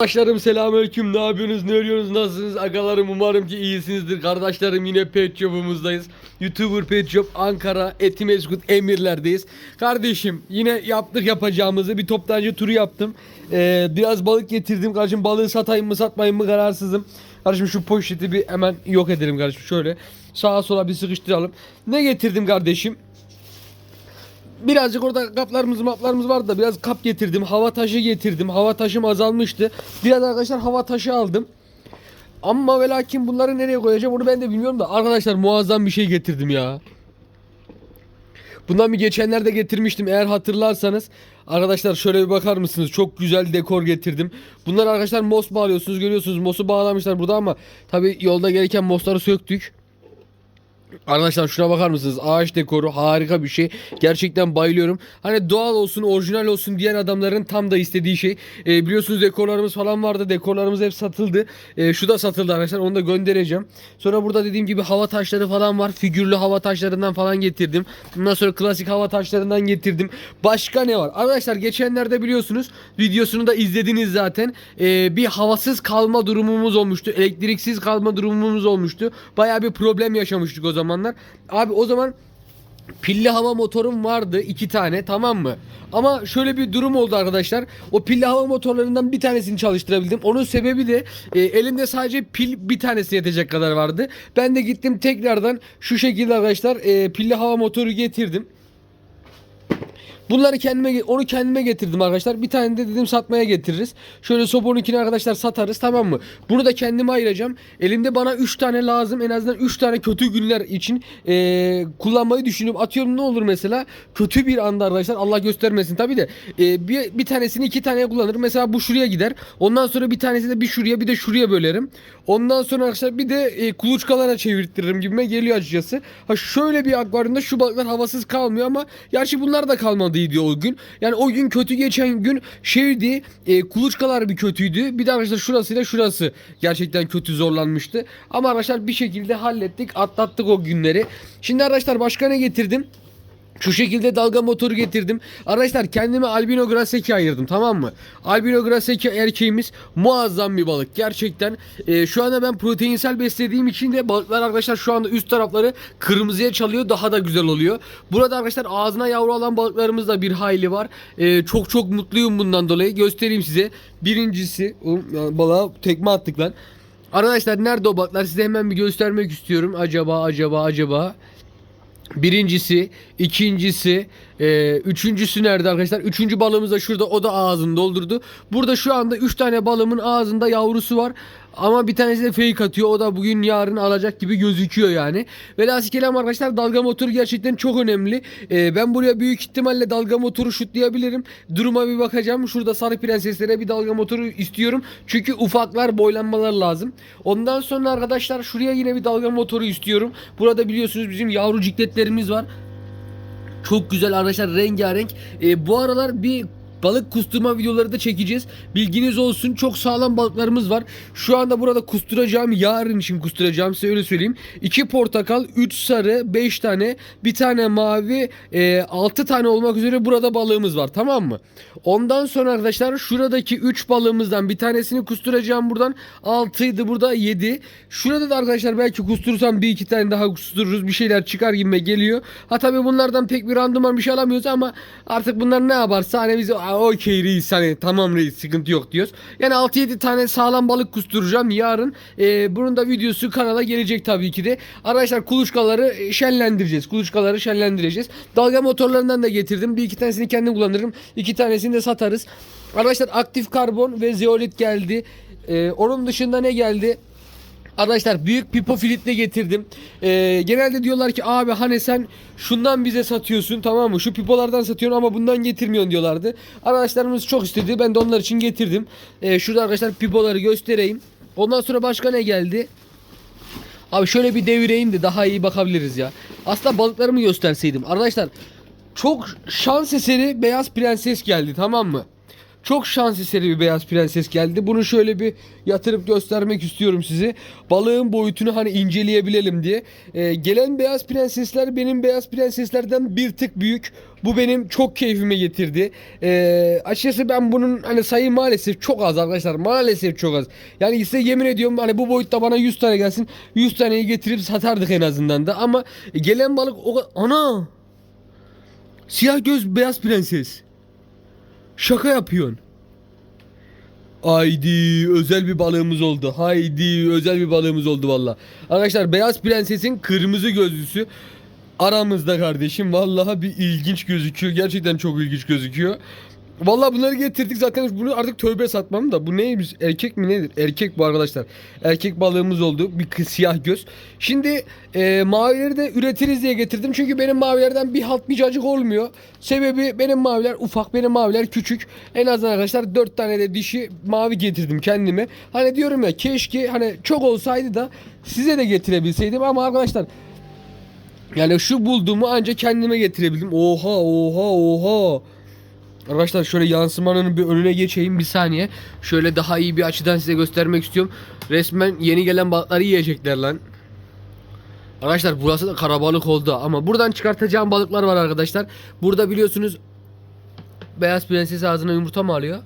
Arkadaşlarım selamünaleyküm. Ne yapıyorsunuz? Ne örüyorsunuz? Nasılsınız? Agalarım umarım ki iyisinizdir. Kardeşlerim yine Pet Shop'umuzdayız. YouTuber Pet Shop Ankara Etimeskut Emirler'deyiz. Kardeşim yine yaptık yapacağımızı bir toptancı turu yaptım. Ee, biraz balık getirdim. Kardeşim balığı satayım mı satmayayım mı kararsızım. Kardeşim şu poşeti bir hemen yok edelim kardeşim şöyle. Sağa sola bir sıkıştıralım. Ne getirdim kardeşim? Birazcık orada kaplarımız maplarımız vardı da biraz kap getirdim. Hava taşı getirdim. Hava taşım azalmıştı. Biraz arkadaşlar hava taşı aldım. Ama ve lakin bunları nereye koyacağım onu ben de bilmiyorum da. Arkadaşlar muazzam bir şey getirdim ya. Bundan bir geçenlerde getirmiştim eğer hatırlarsanız. Arkadaşlar şöyle bir bakar mısınız? Çok güzel dekor getirdim. Bunlar arkadaşlar mos bağlıyorsunuz görüyorsunuz. Mosu bağlamışlar burada ama tabi yolda gereken mosları söktük. Arkadaşlar şuna bakar mısınız? Ağaç dekoru harika bir şey. Gerçekten bayılıyorum. Hani doğal olsun, orijinal olsun diyen adamların tam da istediği şey. Ee, biliyorsunuz dekorlarımız falan vardı. Dekorlarımız hep satıldı. Ee, şu da satıldı arkadaşlar. Onu da göndereceğim. Sonra burada dediğim gibi hava taşları falan var. Figürlü hava taşlarından falan getirdim. Ondan sonra klasik hava taşlarından getirdim. Başka ne var? Arkadaşlar geçenlerde biliyorsunuz videosunu da izlediniz zaten. Ee, bir havasız kalma durumumuz olmuştu. Elektriksiz kalma durumumuz olmuştu. Baya bir problem yaşamıştık o zamanlar. Abi o zaman pilli hava motorum vardı iki tane tamam mı? Ama şöyle bir durum oldu arkadaşlar. O pilli hava motorlarından bir tanesini çalıştırabildim. Onun sebebi de e, elimde sadece pil bir tanesi yetecek kadar vardı. Ben de gittim tekrardan şu şekilde arkadaşlar e, pilli hava motoru getirdim. Bunları kendime onu kendime getirdim arkadaşlar. Bir tane de dedim satmaya getiririz. Şöyle Sobo'nunkini arkadaşlar satarız tamam mı? Bunu da kendime ayıracağım. Elimde bana 3 tane lazım. En azından 3 tane kötü günler için eee, kullanmayı düşünüyorum. Atıyorum ne olur mesela? Kötü bir anda arkadaşlar. Allah göstermesin tabi de. Eee, bir, bir tanesini iki taneye kullanırım. Mesela bu şuraya gider. Ondan sonra bir tanesi de bir şuraya bir de şuraya bölerim. Ondan sonra arkadaşlar bir de e, kuluçkalara çevirttiririm gibime geliyor açıkçası. Ha şöyle bir akvaryumda şu balıklar havasız kalmıyor ama gerçi bunlar da kalmadıydı o gün. Yani o gün kötü geçen gün şeydi e, kuluçkalar bir kötüydü. Bir de arkadaşlar şurasıyla şurası gerçekten kötü zorlanmıştı. Ama arkadaşlar bir şekilde hallettik atlattık o günleri. Şimdi arkadaşlar başka ne getirdim? Şu şekilde dalga motoru getirdim. Arkadaşlar kendime albino graseki ayırdım tamam mı? Albino graseki erkeğimiz muazzam bir balık. Gerçekten e, şu anda ben proteinsel beslediğim için de balıklar arkadaşlar şu anda üst tarafları kırmızıya çalıyor. Daha da güzel oluyor. Burada arkadaşlar ağzına yavru alan balıklarımız da bir hayli var. E, çok çok mutluyum bundan dolayı. Göstereyim size. Birincisi balığa tekme attık lan. Arkadaşlar nerede o balıklar? Size hemen bir göstermek istiyorum. Acaba acaba acaba. Birincisi, ikincisi, e, üçüncüsü nerede arkadaşlar? Üçüncü balığımız da şurada. O da ağzını doldurdu. Burada şu anda üç tane balığımın ağzında yavrusu var. Ama bir tanesi de fake atıyor. O da bugün yarın alacak gibi gözüküyor yani. Velhasıl kelam arkadaşlar dalga motoru gerçekten çok önemli. E, ben buraya büyük ihtimalle dalga motoru şutlayabilirim. Duruma bir bakacağım. Şurada sarı prenseslere bir dalga motoru istiyorum. Çünkü ufaklar boylanmalar lazım. Ondan sonra arkadaşlar şuraya yine bir dalga motoru istiyorum. Burada biliyorsunuz bizim yavru cikletlerimiz var. Çok güzel arkadaşlar rengarenk. Ee, bu aralar bir balık kusturma videoları da çekeceğiz. Bilginiz olsun çok sağlam balıklarımız var. Şu anda burada kusturacağım yarın için kusturacağım size öyle söyleyeyim. 2 portakal, 3 sarı, 5 tane, bir tane mavi, 6 tane olmak üzere burada balığımız var tamam mı? Ondan sonra arkadaşlar şuradaki 3 balığımızdan bir tanesini kusturacağım buradan. 6 idi burada 7. Şurada da arkadaşlar belki kusturursam bir iki tane daha kustururuz. Bir şeyler çıkar gibime geliyor. Ha tabii bunlardan pek bir randıman bir şey alamıyoruz ama artık bunlar ne yaparsa hani biz "Aa, okey reis hani tamam reis sıkıntı yok diyoruz. Yani 6-7 tane sağlam balık kusturacağım yarın. Ee, bunun da videosu kanala gelecek tabii ki de. Arkadaşlar kuluçkaları şenlendireceğiz. Kuluçkaları şenlendireceğiz. Dalga motorlarından da getirdim. Bir iki tanesini kendim kullanırım. İki tanesini de satarız. Arkadaşlar aktif karbon ve zeolit geldi. Ee, onun dışında ne geldi? Arkadaşlar büyük pipo filitle getirdim. Ee, genelde diyorlar ki abi hani sen şundan bize satıyorsun tamam mı? Şu pipolardan satıyorsun ama bundan getirmiyorsun diyorlardı. Arkadaşlarımız çok istedi. Ben de onlar için getirdim. Ee, şurada arkadaşlar pipoları göstereyim. Ondan sonra başka ne geldi? Abi şöyle bir devireyim de daha iyi bakabiliriz ya. Aslında balıklarımı gösterseydim. Arkadaşlar çok şans eseri beyaz prenses geldi tamam mı? Çok şans eseri bir beyaz prenses geldi. Bunu şöyle bir yatırıp göstermek istiyorum size. Balığın boyutunu hani inceleyebilelim diye. Ee, gelen beyaz prensesler benim beyaz prenseslerden bir tık büyük. Bu benim çok keyfime getirdi. Ee, açıkçası ben bunun hani sayı maalesef çok az arkadaşlar. Maalesef çok az. Yani size yemin ediyorum hani bu boyutta bana 100 tane gelsin. 100 taneyi getirip satardık en azından da. Ama gelen balık o. Ana! Siyah göz beyaz prenses. Şaka yapıyorsun. Haydi özel bir balığımız oldu. Haydi özel bir balığımız oldu valla. Arkadaşlar beyaz prensesin kırmızı gözlüsü aramızda kardeşim. Vallahi bir ilginç gözüküyor. Gerçekten çok ilginç gözüküyor. Vallahi bunları getirdik zaten. Bunu artık tövbe satmam da. Bu neymiş? Erkek mi nedir? Erkek bu arkadaşlar. Erkek balığımız oldu. Bir siyah göz. Şimdi e, mavileri de üretiriz diye getirdim. Çünkü benim mavilerden bir halt bir cacık olmuyor. Sebebi benim maviler ufak benim maviler küçük. En azından arkadaşlar 4 tane de dişi mavi getirdim kendime. Hani diyorum ya keşke hani çok olsaydı da size de getirebilseydim. Ama arkadaşlar yani şu bulduğumu ancak kendime getirebildim. Oha oha oha Arkadaşlar şöyle yansımanın bir önüne geçeyim bir saniye. Şöyle daha iyi bir açıdan size göstermek istiyorum. Resmen yeni gelen balıkları yiyecekler lan. Arkadaşlar burası da karabalık oldu ama buradan çıkartacağım balıklar var arkadaşlar. Burada biliyorsunuz beyaz prenses ağzına yumurta mı alıyor?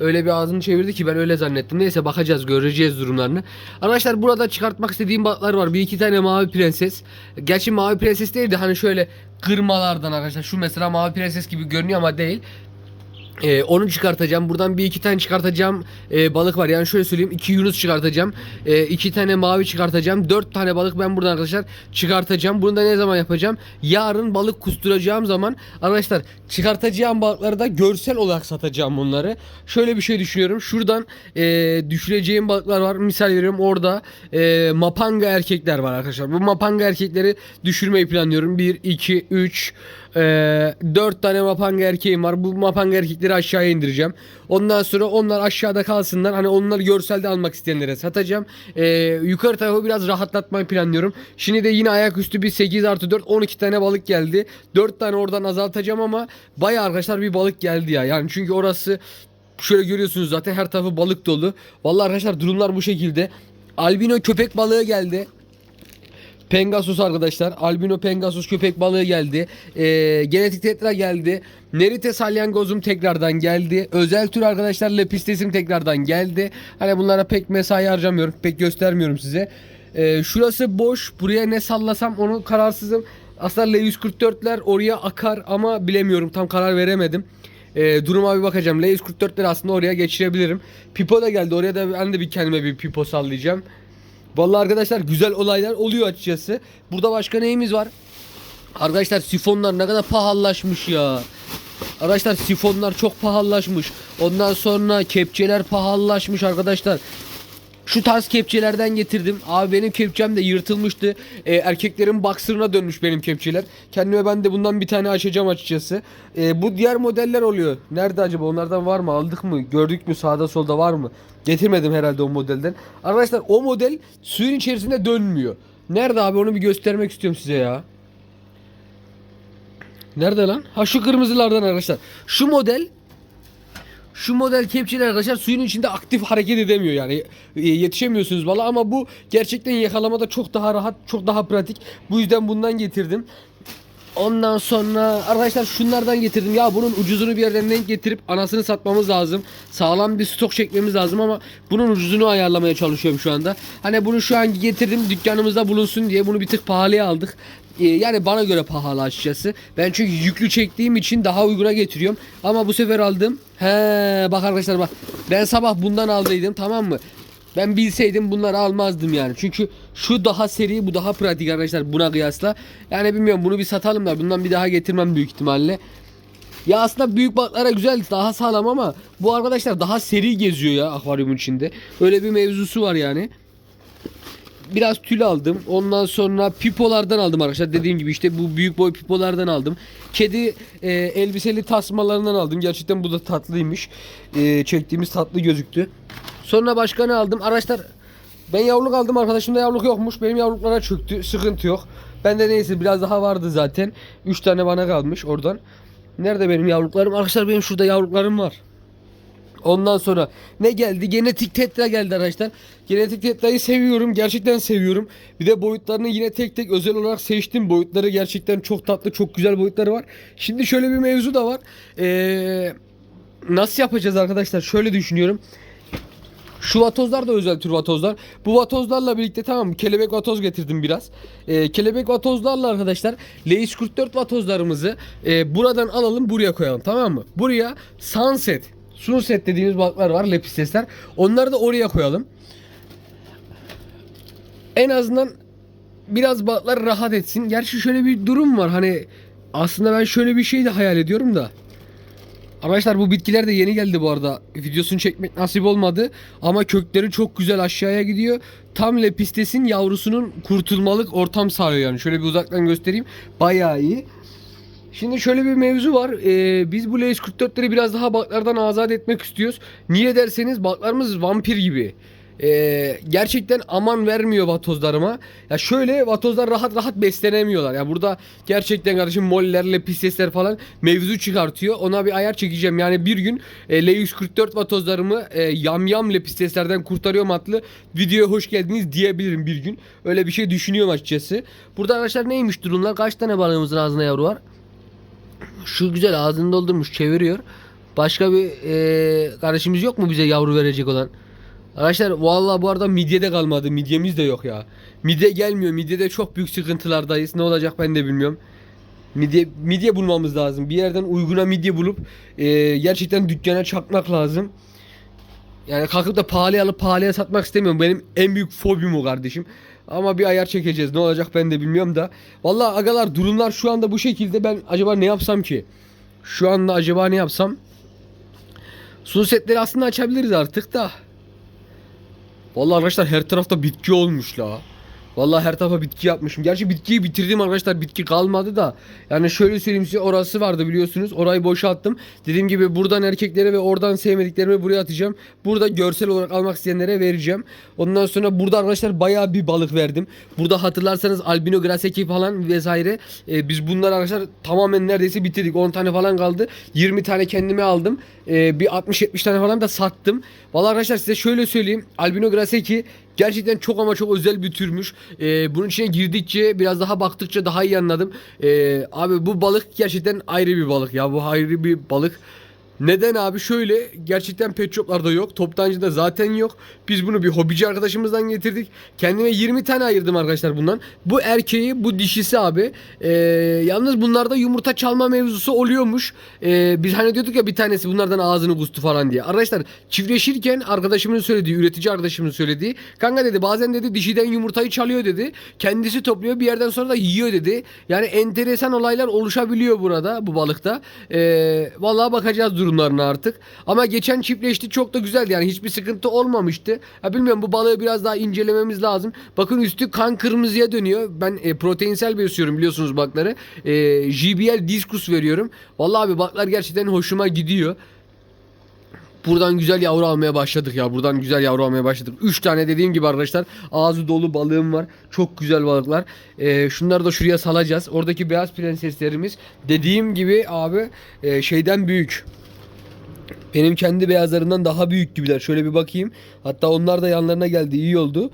Öyle bir ağzını çevirdi ki ben öyle zannettim. Neyse bakacağız göreceğiz durumlarını. Arkadaşlar burada çıkartmak istediğim balıklar var. Bir iki tane mavi prenses. Gerçi mavi prenses değil de hani şöyle kırmalardan arkadaşlar. Şu mesela mavi prenses gibi görünüyor ama değil. Ee, onu çıkartacağım. Buradan bir iki tane çıkartacağım ee, balık var. Yani şöyle söyleyeyim. iki yunus çıkartacağım. Ee, iki tane mavi çıkartacağım. Dört tane balık ben buradan arkadaşlar çıkartacağım. Bunu da ne zaman yapacağım? Yarın balık kusturacağım zaman arkadaşlar çıkartacağım balıkları da görsel olarak satacağım bunları. Şöyle bir şey düşünüyorum. Şuradan ee, düşüreceğim balıklar var. Misal veriyorum orada ee, mapanga erkekler var arkadaşlar. Bu mapanga erkekleri düşürmeyi planlıyorum. 1, 2, 3 ee, 4 tane mapanga erkeğim var. Bu mapanga erkekleri aşağıya indireceğim. Ondan sonra onlar aşağıda kalsınlar. Hani onları görselde almak isteyenlere satacağım. Ee, yukarı tarafı biraz rahatlatmayı planlıyorum. Şimdi de yine ayaküstü bir 8 artı 4 12 tane balık geldi. 4 tane oradan azaltacağım ama bayağı arkadaşlar bir balık geldi ya. Yani çünkü orası şöyle görüyorsunuz zaten her tarafı balık dolu. Vallahi arkadaşlar durumlar bu şekilde. Albino köpek balığı geldi. Pengasus arkadaşlar. Albino Pengasus köpek balığı geldi. Ee, genetik tetra geldi. Nerite salyangozum tekrardan geldi. Özel tür arkadaşlar lepistesim tekrardan geldi. Hani bunlara pek mesai harcamıyorum. Pek göstermiyorum size. Ee, şurası boş. Buraya ne sallasam onu kararsızım. Aslında L144'ler oraya akar ama bilemiyorum. Tam karar veremedim. Ee, duruma bir bakacağım. L144'leri aslında oraya geçirebilirim. Pipo da geldi. Oraya da ben de bir kendime bir pipo sallayacağım. Vallahi arkadaşlar güzel olaylar oluyor açıkçası. Burada başka neyimiz var? Arkadaşlar sifonlar ne kadar pahalılaşmış ya. Arkadaşlar sifonlar çok pahalılaşmış. Ondan sonra kepçeler pahalılaşmış arkadaşlar. Şu tarz kepçelerden getirdim. Abi benim kepçem de yırtılmıştı. Ee, erkeklerin boxer'ına dönmüş benim kepçeler. Kendime ben de bundan bir tane açacağım açıkçası. Ee, bu diğer modeller oluyor. Nerede acaba? Onlardan var mı? Aldık mı? Gördük mü? Sağda solda var mı? Getirmedim herhalde o modelden. Arkadaşlar o model suyun içerisinde dönmüyor. Nerede abi? Onu bir göstermek istiyorum size ya. Nerede lan? Ha şu kırmızılardan arkadaşlar. Şu model şu model kepçeler arkadaşlar suyun içinde aktif hareket edemiyor yani E, yetişemiyorsunuz valla ama bu gerçekten yakalamada çok daha rahat çok daha pratik bu yüzden bundan getirdim. Ondan sonra arkadaşlar şunlardan getirdim. Ya bunun ucuzunu bir yerden denk getirip anasını satmamız lazım. Sağlam bir stok çekmemiz lazım ama bunun ucuzunu ayarlamaya çalışıyorum şu anda. Hani bunu şu an getirdim dükkanımızda bulunsun diye bunu bir tık pahalıya aldık. Ee, yani bana göre pahalı açıkçası. Ben çünkü yüklü çektiğim için daha uyguna getiriyorum. Ama bu sefer aldım. He bak arkadaşlar bak. Ben sabah bundan aldıydım tamam mı? Ben bilseydim bunları almazdım yani. Çünkü şu daha seri bu daha pratik arkadaşlar buna kıyasla. Yani bilmiyorum bunu bir satalım da bundan bir daha getirmem büyük ihtimalle. Ya aslında büyük balıklara güzel daha sağlam ama bu arkadaşlar daha seri geziyor ya akvaryumun içinde. Öyle bir mevzusu var yani. Biraz tül aldım. Ondan sonra pipolardan aldım arkadaşlar. Dediğim gibi işte bu büyük boy pipolardan aldım. Kedi e, elbiseli tasmalarından aldım. Gerçekten bu da tatlıymış. E, çektiğimiz tatlı gözüktü. Sonra başka ne aldım? Arkadaşlar ben yavruluk aldım. Arkadaşımda yavruluk yokmuş. Benim yavruluklara çöktü. Sıkıntı yok. Bende neyse biraz daha vardı zaten. 3 tane bana kalmış oradan. Nerede benim yavruluklarım? Arkadaşlar benim şurada yavruluklarım var. Ondan sonra ne geldi? Genetik tetra geldi arkadaşlar. Genetik tetrayı seviyorum. Gerçekten seviyorum. Bir de boyutlarını yine tek tek özel olarak seçtim. Boyutları gerçekten çok tatlı, çok güzel boyutları var. Şimdi şöyle bir mevzu da var. Ee, nasıl yapacağız arkadaşlar? Şöyle düşünüyorum. Şu vatozlar da özel tür vatozlar. Bu vatozlarla birlikte tamam kelebek vatoz getirdim biraz. Ee, kelebek vatozlarla arkadaşlar Leis 44 vatozlarımızı e, buradan alalım buraya koyalım tamam mı? Buraya sunset, sunset dediğimiz balıklar var lepistesler. Onları da oraya koyalım. En azından biraz balıklar rahat etsin. Gerçi şöyle bir durum var hani aslında ben şöyle bir şey de hayal ediyorum da. Arkadaşlar bu bitkiler de yeni geldi bu arada. Videosunu çekmek nasip olmadı. Ama kökleri çok güzel aşağıya gidiyor. Tam lepistesin yavrusunun kurtulmalık ortam sağlıyor yani. Şöyle bir uzaktan göstereyim. Bayağı iyi. Şimdi şöyle bir mevzu var. Ee, biz bu LS44'leri biraz daha balıklardan azat etmek istiyoruz. Niye derseniz balıklarımız vampir gibi. Ee, gerçekten aman vermiyor vatozlarıma. Ya şöyle vatozlar rahat rahat beslenemiyorlar. Ya burada gerçekten kardeşim mollerle pistesler falan mevzu çıkartıyor. Ona bir ayar çekeceğim. Yani bir gün e, L144 vatozlarımı e, yamyam lepisteslerden kurtarıyorum adlı videoya hoş geldiniz diyebilirim bir gün. Öyle bir şey düşünüyorum açıkçası. Burada arkadaşlar neymiş durumlar? Kaç tane balığımızın ağzına yavru var? Şu güzel ağzını doldurmuş çeviriyor. Başka bir e, kardeşimiz yok mu bize yavru verecek olan? Arkadaşlar vallahi bu arada midyede kalmadı. Midyemiz de yok ya. Midye gelmiyor. Midyede çok büyük sıkıntılardayız. Ne olacak ben de bilmiyorum. Midye, midye bulmamız lazım. Bir yerden uyguna midye bulup e, gerçekten dükkana çakmak lazım. Yani kalkıp da pahalıya alıp pahalıya satmak istemiyorum. Benim en büyük fobim o kardeşim. Ama bir ayar çekeceğiz. Ne olacak ben de bilmiyorum da. Vallahi agalar durumlar şu anda bu şekilde. Ben acaba ne yapsam ki? Şu anda acaba ne yapsam? Su setleri aslında açabiliriz artık da. Vallahi arkadaşlar her tarafta bitki olmuş la. Vallahi her tarafa bitki yapmışım. Gerçi bitkiyi bitirdim arkadaşlar. Bitki kalmadı da. Yani şöyle söyleyeyim size orası vardı biliyorsunuz. Orayı boşalttım. Dediğim gibi buradan erkeklere ve oradan sevmediklerimi buraya atacağım. Burada görsel olarak almak isteyenlere vereceğim. Ondan sonra burada arkadaşlar bayağı bir balık verdim. Burada hatırlarsanız albino graseki falan vesaire. Ee, biz bunları arkadaşlar tamamen neredeyse bitirdik. 10 tane falan kaldı. 20 tane kendime aldım. Ee, bir 60-70 tane falan da sattım. Vallahi arkadaşlar size şöyle söyleyeyim. Albino graseki Gerçekten çok ama çok özel bir türmüş. Ee, bunun içine girdikçe biraz daha baktıkça daha iyi anladım. Ee, abi bu balık gerçekten ayrı bir balık ya. Bu ayrı bir balık. Neden abi? Şöyle gerçekten pet shoplarda yok. Toptancıda zaten yok. Biz bunu bir hobici arkadaşımızdan getirdik. Kendime 20 tane ayırdım arkadaşlar bundan. Bu erkeği bu dişisi abi. Ee, yalnız bunlarda yumurta çalma mevzusu oluyormuş. Ee, biz hani diyorduk ya bir tanesi bunlardan ağzını kustu falan diye. Arkadaşlar çiftleşirken arkadaşımın söylediği, üretici arkadaşımın söylediği. Kanka dedi bazen dedi dişiden yumurtayı çalıyor dedi. Kendisi topluyor bir yerden sonra da yiyor dedi. Yani enteresan olaylar oluşabiliyor burada bu balıkta. Ee, vallahi bakacağız durumlarına artık. Ama geçen çiftleşti çok da güzeldi yani hiçbir sıkıntı olmamıştı. Ha bilmiyorum bu balığı biraz daha incelememiz lazım. Bakın üstü kan kırmızıya dönüyor. Ben e, proteinsel besliyorum biliyorsunuz bakları. E, JBL diskus veriyorum. Vallahi abi baklar gerçekten hoşuma gidiyor. Buradan güzel yavru almaya başladık ya. Buradan güzel yavru almaya başladık. 3 tane dediğim gibi arkadaşlar ağzı dolu balığım var. Çok güzel balıklar. Ee, şunları da şuraya salacağız. Oradaki beyaz prenseslerimiz dediğim gibi abi e, şeyden büyük. Benim kendi beyazlarımdan daha büyük gibiler. Şöyle bir bakayım. Hatta onlar da yanlarına geldi. İyi oldu.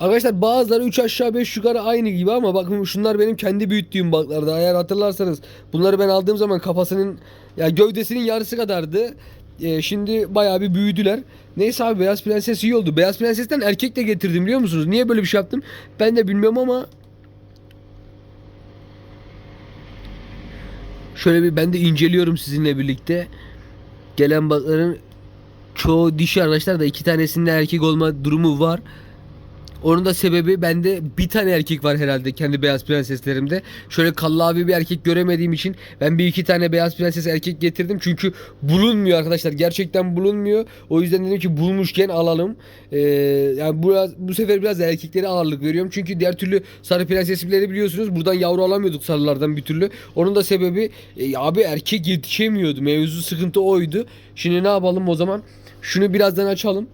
Arkadaşlar bazıları 3 aşağı 5 yukarı aynı gibi ama bakın şunlar benim kendi büyüttüğüm balıklarda. Eğer hatırlarsanız bunları ben aldığım zaman kafasının ya gövdesinin yarısı kadardı. Ee, şimdi bayağı bir büyüdüler. Neyse abi Beyaz Prenses iyi oldu. Beyaz Prenses'ten erkek de getirdim biliyor musunuz? Niye böyle bir şey yaptım? Ben de bilmiyorum ama Şöyle bir ben de inceliyorum sizinle birlikte. Gelen balıkların çoğu dişi arkadaşlar da iki tanesinde erkek olma durumu var. Onun da sebebi bende bir tane erkek var herhalde kendi beyaz prenseslerimde. Şöyle kallavi bir erkek göremediğim için ben bir iki tane beyaz prenses erkek getirdim. Çünkü bulunmuyor arkadaşlar. Gerçekten bulunmuyor. O yüzden dedim ki bulmuşken alalım. Ee, yani bu, bu sefer biraz erkeklere ağırlık veriyorum. Çünkü diğer türlü sarı prensesleri biliyorsunuz. Buradan yavru alamıyorduk sarılardan bir türlü. Onun da sebebi e, abi erkek yetişemiyordu. Mevzu sıkıntı oydu. Şimdi ne yapalım o zaman? Şunu birazdan açalım.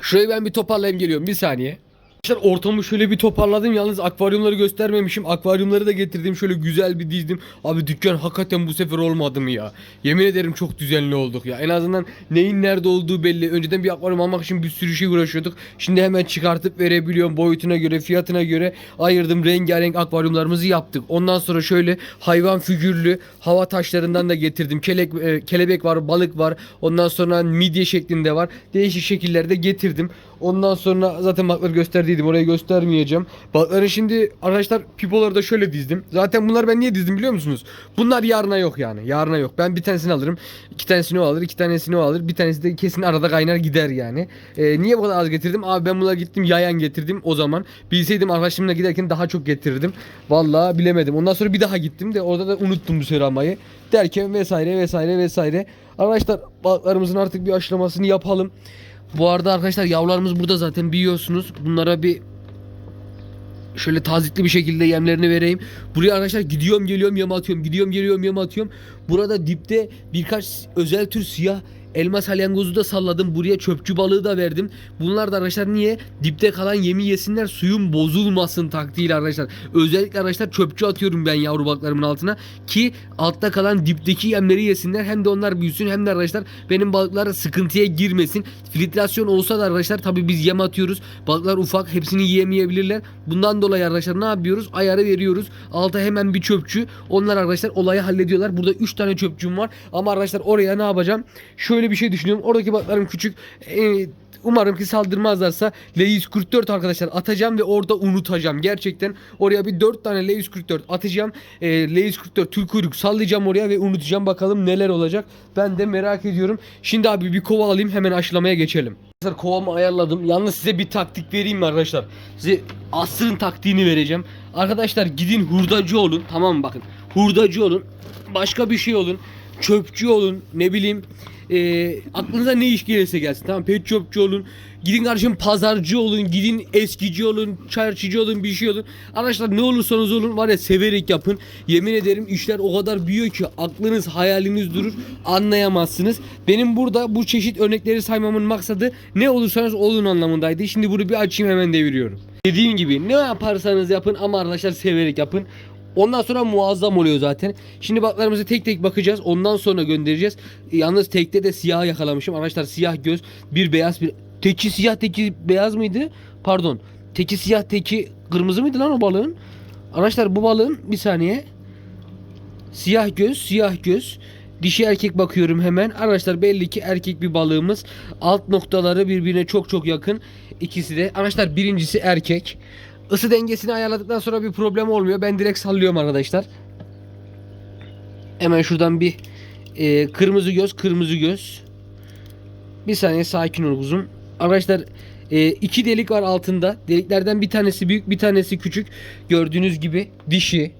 Şurayı ben bir toparlayayım geliyorum. Bir saniye. Arkadaşlar ortamı şöyle bir toparladım. Yalnız akvaryumları göstermemişim. Akvaryumları da getirdim. Şöyle güzel bir dizdim. Abi dükkan hakikaten bu sefer olmadı mı ya? Yemin ederim çok düzenli olduk ya. En azından neyin nerede olduğu belli. Önceden bir akvaryum almak için bir sürü şey uğraşıyorduk. Şimdi hemen çıkartıp verebiliyorum. Boyutuna göre, fiyatına göre ayırdım. Rengarenk akvaryumlarımızı yaptık. Ondan sonra şöyle hayvan figürlü hava taşlarından da getirdim. Kelek, e, kelebek var, balık var. Ondan sonra midye şeklinde var. Değişik şekillerde getirdim. Ondan sonra zaten balıkları gösterdiydim. Orayı göstermeyeceğim. Balıkları şimdi arkadaşlar pipoları da şöyle dizdim. Zaten bunlar ben niye dizdim biliyor musunuz? Bunlar yarına yok yani. Yarına yok. Ben bir tanesini alırım. iki tanesini o alır. iki tanesini o alır. Bir tanesi de kesin arada kaynar gider yani. Ee, niye bu kadar az getirdim? Abi ben bunları gittim yayan getirdim o zaman. Bilseydim arkadaşımla giderken daha çok getirirdim. Vallahi bilemedim. Ondan sonra bir daha gittim de orada da unuttum bu sefer almayı. Derken vesaire vesaire vesaire. Arkadaşlar balıklarımızın artık bir aşılamasını yapalım. Bu arada arkadaşlar yavrularımız burada zaten biliyorsunuz. Bunlara bir şöyle tazikli bir şekilde yemlerini vereyim. Buraya arkadaşlar gidiyorum geliyorum yem atıyorum. Gidiyorum geliyorum yem atıyorum. Burada dipte birkaç özel tür siyah elma salyangozu da salladım. Buraya çöpçü balığı da verdim. Bunlar da arkadaşlar niye? Dipte kalan yemi yesinler suyun bozulmasın taktiğiyle arkadaşlar. Özellikle arkadaşlar çöpçü atıyorum ben yavru balıklarımın altına. Ki altta kalan dipteki yemleri yesinler. Hem de onlar büyüsün hem de arkadaşlar benim balıklar sıkıntıya girmesin. Filtrasyon olsa da arkadaşlar tabi biz yem atıyoruz. Balıklar ufak hepsini yiyemeyebilirler. Bundan dolayı arkadaşlar ne yapıyoruz? Ayarı veriyoruz. Alta hemen bir çöpçü. Onlar arkadaşlar olayı hallediyorlar. Burada 3 tane çöpçüm var. Ama arkadaşlar oraya ne yapacağım? Şöyle bir şey düşünüyorum. Oradaki balıklarım küçük. Ee, Umarım ki saldırmazlarsa L144 arkadaşlar atacağım ve orada unutacağım. Gerçekten oraya bir 4 tane L144 atacağım. Ee, L144 tül kuyruk sallayacağım oraya ve unutacağım. Bakalım neler olacak. Ben de merak ediyorum. Şimdi abi bir kova alayım hemen aşılamaya geçelim. Arkadaşlar kovamı ayarladım. Yalnız size bir taktik vereyim mi arkadaşlar? Size asrın taktiğini vereceğim. Arkadaşlar gidin hurdacı olun. Tamam mı bakın. Hurdacı olun. Başka bir şey olun. Çöpçü olun. Ne bileyim. Ee, aklınıza ne iş gelirse gelsin. Tamam pet shopçu olun. Gidin kardeşim pazarcı olun. Gidin eskici olun. Çarşıcı olun. Bir şey olun. Arkadaşlar ne olursanız olun var ya severek yapın. Yemin ederim işler o kadar büyüyor ki aklınız hayaliniz durur. Anlayamazsınız. Benim burada bu çeşit örnekleri saymamın maksadı ne olursanız olun anlamındaydı. Şimdi bunu bir açayım hemen deviriyorum. Dediğim gibi ne yaparsanız yapın ama arkadaşlar severek yapın. Ondan sonra muazzam oluyor zaten. Şimdi baklarımızı tek tek bakacağız. Ondan sonra göndereceğiz. Yalnız tekte de siyah yakalamışım. Arkadaşlar siyah göz, bir beyaz bir teki siyah teki beyaz mıydı? Pardon. Teki siyah teki kırmızı mıydı lan o balığın? Arkadaşlar bu balığın bir saniye. Siyah göz, siyah göz. Dişi erkek bakıyorum hemen. Arkadaşlar belli ki erkek bir balığımız. Alt noktaları birbirine çok çok yakın. İkisi de. Arkadaşlar birincisi erkek. Isı dengesini ayarladıktan sonra bir problem olmuyor. Ben direkt sallıyorum arkadaşlar. Hemen şuradan bir e, kırmızı göz, kırmızı göz. Bir saniye sakin ol kuzum. Arkadaşlar e, iki delik var altında. Deliklerden bir tanesi büyük, bir tanesi küçük. Gördüğünüz gibi dişi.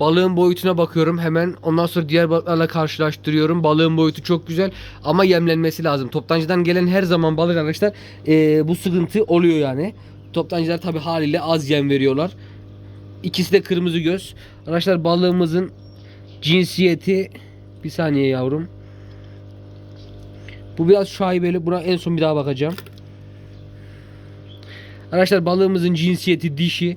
Balığın boyutuna bakıyorum hemen. Ondan sonra diğer balıklarla karşılaştırıyorum. Balığın boyutu çok güzel ama yemlenmesi lazım. Toptancıdan gelen her zaman balık arkadaşlar e, bu sıkıntı oluyor yani. Toptancılar tabi haliyle az yem veriyorlar. İkisi de kırmızı göz. Arkadaşlar balığımızın cinsiyeti bir saniye yavrum. Bu biraz şaibeli. Buna en son bir daha bakacağım. Arkadaşlar balığımızın cinsiyeti dişi.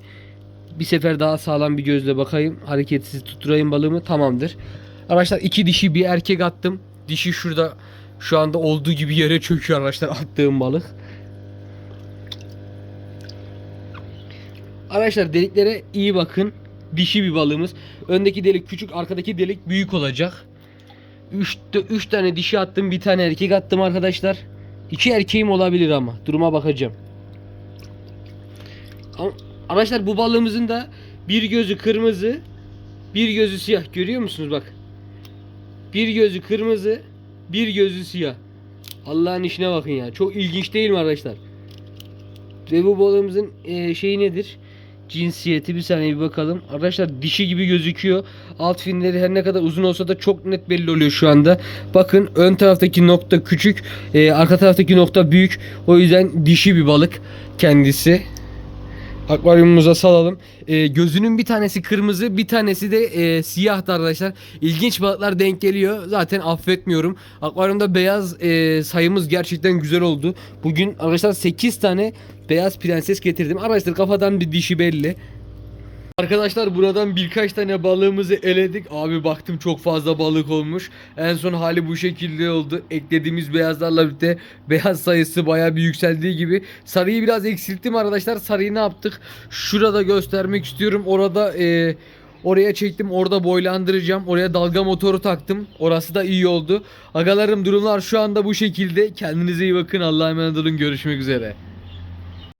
Bir sefer daha sağlam bir gözle bakayım. Hareketsiz tutturayım balığımı. Tamamdır. Arkadaşlar iki dişi bir erkek attım. Dişi şurada şu anda olduğu gibi yere çöküyor arkadaşlar attığım balık. Arkadaşlar deliklere iyi bakın. Dişi bir balığımız. Öndeki delik küçük, arkadaki delik büyük olacak. 3 3 tane dişi attım, bir tane erkek attım arkadaşlar. İki erkeğim olabilir ama duruma bakacağım. Arkadaşlar bu balığımızın da bir gözü kırmızı, bir gözü siyah. Görüyor musunuz bak? Bir gözü kırmızı, bir gözü siyah. Allah'ın işine bakın ya. Çok ilginç değil mi arkadaşlar? Ve bu balığımızın eee, şeyi nedir? Cinsiyeti bir saniye bir bakalım. Arkadaşlar dişi gibi gözüküyor. Alt finleri her ne kadar uzun olsa da çok net belli oluyor şu anda. Bakın ön taraftaki nokta küçük. eee, arka taraftaki nokta büyük. O yüzden dişi bir balık kendisi. Akvaryumumuza salalım. Ee, gözünün bir tanesi kırmızı, bir tanesi de e, siyahtı arkadaşlar. İlginç balıklar denk geliyor. Zaten affetmiyorum. Akvaryumda beyaz e, sayımız gerçekten güzel oldu. Bugün arkadaşlar 8 tane beyaz prenses getirdim. Arkadaşlar kafadan bir dişi belli. Arkadaşlar buradan birkaç tane balığımızı eledik. Abi baktım çok fazla balık olmuş. En son hali bu şekilde oldu. Eklediğimiz beyazlarla birlikte beyaz sayısı bayağı bir yükseldiği gibi. Sarıyı biraz eksilttim arkadaşlar. Sarıyı ne yaptık? Şurada göstermek istiyorum. Orada e, oraya çektim. Orada boylandıracağım. Oraya dalga motoru taktım. Orası da iyi oldu. Agalarım durumlar şu anda bu şekilde. Kendinize iyi bakın. Allah'a emanet olun. Görüşmek üzere.